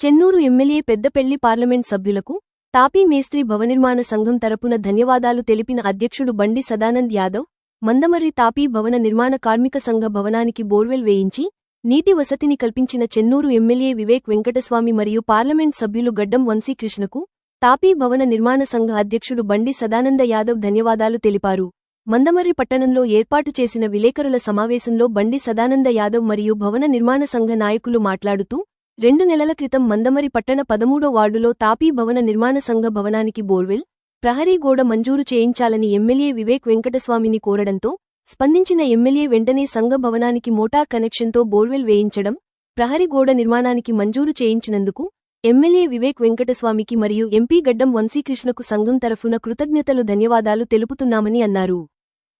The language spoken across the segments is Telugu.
చెన్నూరు ఎమ్మెల్యే పెద్దపెళ్ళి పార్లమెంట్ సభ్యులకు తాపీ మేస్త్రి భవనిర్మాణ సంఘం తరపున ధన్యవాదాలు తెలిపిన అధ్యక్షుడు బండి సదానంద్ యాదవ్ మందమర్రి తాపీ భవన నిర్మాణ కార్మిక సంఘ భవనానికి బోర్వెల్ వేయించి నీటి వసతిని కల్పించిన చెన్నూరు ఎమ్మెల్యే వివేక్ వెంకటస్వామి మరియు పార్లమెంట్ సభ్యులు గడ్డం వంశీకృష్ణకు తాపీ భవన నిర్మాణ సంఘ అధ్యక్షుడు బండి సదానంద యాదవ్ ధన్యవాదాలు తెలిపారు. మందమర్రి పట్టణంలో ఏర్పాటు చేసిన విలేకరుల సమావేశంలో బండి సదానంద యాదవ్ మరియు భవన నిర్మాణ సంఘ నాయకులు మాట్లాడుతూ రెండు నెలల క్రితం మందమరి పట్టణ పదమూడో వార్డులో తాపీ భవన నిర్మాణ సంఘ భవనానికి బోర్వెల్ ప్రహరీ గోడ మంజూరు చేయించాలని ఎమ్మెల్యే వివేక్ వెంకటస్వామిని కోరడంతో స్పందించిన ఎమ్మెల్యే వెంటనే సంఘ భవనానికి మోటార్ కనెక్షన్తో బోర్వెల్ వేయించడం ప్రహరీ గోడ నిర్మాణానికి మంజూరు చేయించినందుకు ఎమ్మెల్యే వివేక్ వెంకటస్వామికి మరియు ఎంపీ గడ్డం వంశీకృష్ణకు సంఘం తరఫున కృతజ్ఞతలు ధన్యవాదాలు తెలుపుతున్నామని అన్నారు.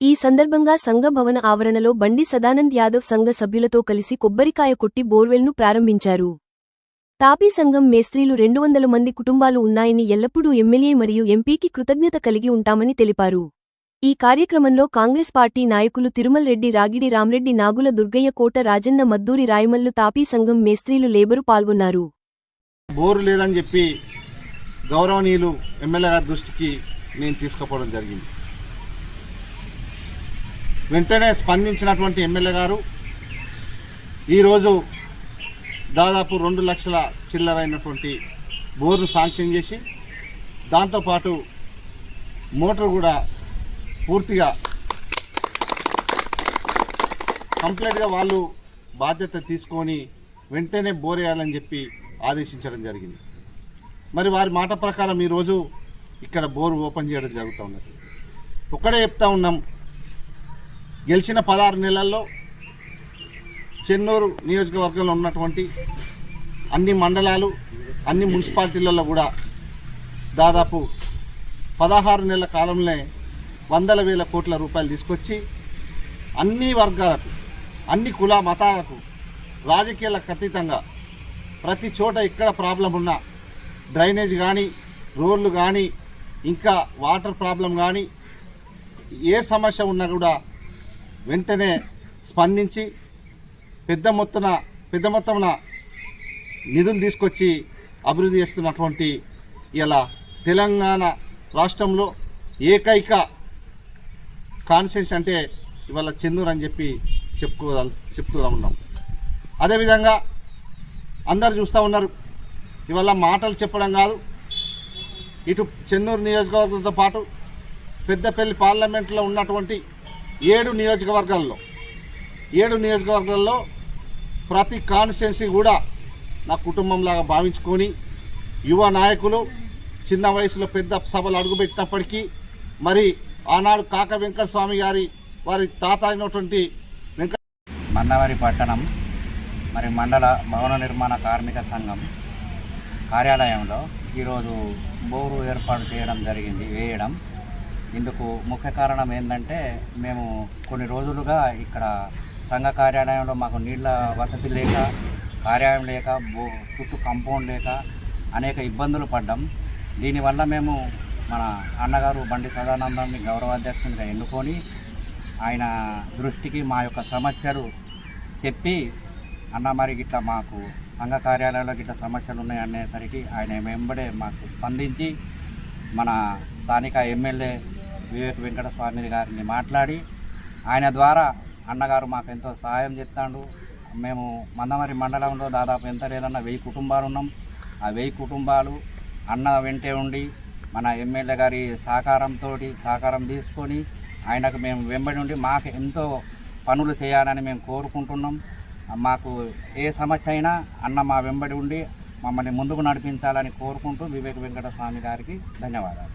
ఈ సందర్భంగా సంఘ భవన ఆవరణలో బండి సదానంద్ యాదవ్ సంఘ సభ్యులతో కలిసి కొబ్బరికాయ కొట్టి బోర్వెల్ను ప్రారంభించారు. తాపీ సంఘం మేస్త్రీలు రెండు వందల మంది కుటుంబాలు ఉన్నాయని ఎల్లప్పుడూ ఎమ్మెల్యే మరియు ఎంపీకి కృతజ్ఞత కలిగి ఉంటామని తెలిపారు. ఈ కార్యక్రమంలో కాంగ్రెస్ పార్టీ నాయకులు తిరుమల్ రెడ్డి రాగిడి రామ్రెడ్డి నాగుల దుర్గయ్య కోట రాజన్న మద్దూరి రాయమల్లు తాపీ సంఘం మేస్త్రీలు లేబరు పాల్గొన్నారు. బోరు లేదని చెప్పి గౌరవనీయులు ఎమ్మెల్యే గారి దృష్టికి నేను తీసుకుపోవడం జరిగింది. వెంటనే స్పందించినటువంటి ఎమ్మెల్యే గారు ఈరోజు దాదాపు రెండు లక్షల చిల్లరైనటువంటి బోర్ను శాంక్షన్ చేసి దాంతోపాటు మోటార్ కూడా పూర్తిగా కంప్లీట్గా వాళ్ళు బాధ్యత తీసుకొని వెంటనే బోర్ వేయాలని చెప్పి ఆదేశించడం జరిగింది. మరి వారి మాట ప్రకారం ఈరోజు ఇక్కడ బోరు ఓపెన్ చేయడం జరుగుతూ ఉన్నది. ఒక్కడే చెప్తా ఉన్నాం గెలిచిన పదహారు నెలల్లో చెన్నూరు నియోజకవర్గంలో ఉన్నటువంటి అన్ని మండలాలు అన్ని మున్సిపాలిటీలలో కూడా దాదాపు పదహారు నెలల కాలంలో వందల వేల కోట్ల రూపాయలు తీసుకొచ్చి అన్ని వర్గాలకు అన్ని కుల మతాలకు రాజకీయాలకు అతీతంగా ప్రతి చోట ఎక్కడ ప్రాబ్లం ఉన్నా డ్రైనేజ్ కానీ రోడ్లు కానీ ఇంకా వాటర్ ప్రాబ్లం కానీ ఏ సమస్య ఉన్నా కూడా వెంటనే స్పందించి పెద్ద మొత్తున పెద్ద మొత్తమున నిధులు తీసుకొచ్చి అభివృద్ధి చేస్తున్నటువంటి ఇలా తెలంగాణ రాష్ట్రంలో ఏకైక కాన్స్టిట్యూన్స్ అంటే ఇవాళ చెన్నూరు అని చెప్పి చెప్పుకో చెప్తూ ఉన్నాం. అదేవిధంగా అందరు చూస్తూ ఉన్నారు. ఇవాళ మాటలు చెప్పడం కాదు. ఇటు చెన్నూరు నియోజకవర్గంతో పాటు పెద్దపల్లి పార్లమెంట్లో ఉన్నటువంటి ఏడు నియోజకవర్గాల్లో ఏడు నియోజకవర్గాల్లో ప్రతి కాన్స్టిట్యున్సీ కూడా నా కుటుంబంలాగా భావించుకొని యువ నాయకులు చిన్న వయసులో పెద్ద సభలు అడుగుపెట్టినప్పటికీ మరి ఆనాడు కాక వెంకట స్వామి గారి వారి తాత అయినటువంటి వెంకట మన్నవరి పట్టణం మరి మండల భవన నిర్మాణ కార్మిక సంఘం కార్యాలయంలో ఈరోజు బోరు ఏర్పాటు చేయడం జరిగింది వేయడం. ఇందుకు ముఖ్య కారణం ఏంటంటే మేము కొన్ని రోజులుగా ఇక్కడ సంఘ కార్యాలయంలో మాకు నీళ్ళ వసతి లేక కార్యాలయం లేక బో చుట్టూ కంపౌండ్ లేక అనేక ఇబ్బందులు పడ్డాం. దీనివల్ల మేము మన అన్నగారు బండి సదానందాన్ని గౌరవాధ్యక్షునిగా ఎన్నుకొని ఆయన దృష్టికి మా యొక్క సమస్యలు చెప్పి అన్న మరి గిట్లా మాకు సంఘ కార్యాలయంలో గిట్ల సమస్యలు ఉన్నాయి అనేసరికి ఆయన వెంబడే మాకు స్పందించి మన స్థానిక ఎమ్మెల్యే వివేక్ వెంకటస్వామి గారిని మాట్లాడి ఆయన ద్వారా అన్నగారు మాకు ఎంతో సహాయం చేస్తాడు మేము మందమరి మండలంలో దాదాపు ఎంత లేదన్నా వెయ్యి కుటుంబాలు ఉన్నాం. ఆ వెయ్యి కుటుంబాలు అన్న వెంటే ఉండి మన ఎమ్మెల్యే గారి సహకారంతో సహకారం తీసుకొని ఆయనకు మేము వెంబడి ఉండి మాకు ఎంతో పనులు చేయాలని మేము కోరుకుంటున్నాం. మాకు ఏ సమస్య అయినా అన్న మా వెంబడి ఉండి మమ్మల్ని ముందుకు నడిపించాలని కోరుకుంటూ వివేక వెంకటస్వామి గారికి ధన్యవాదాలు.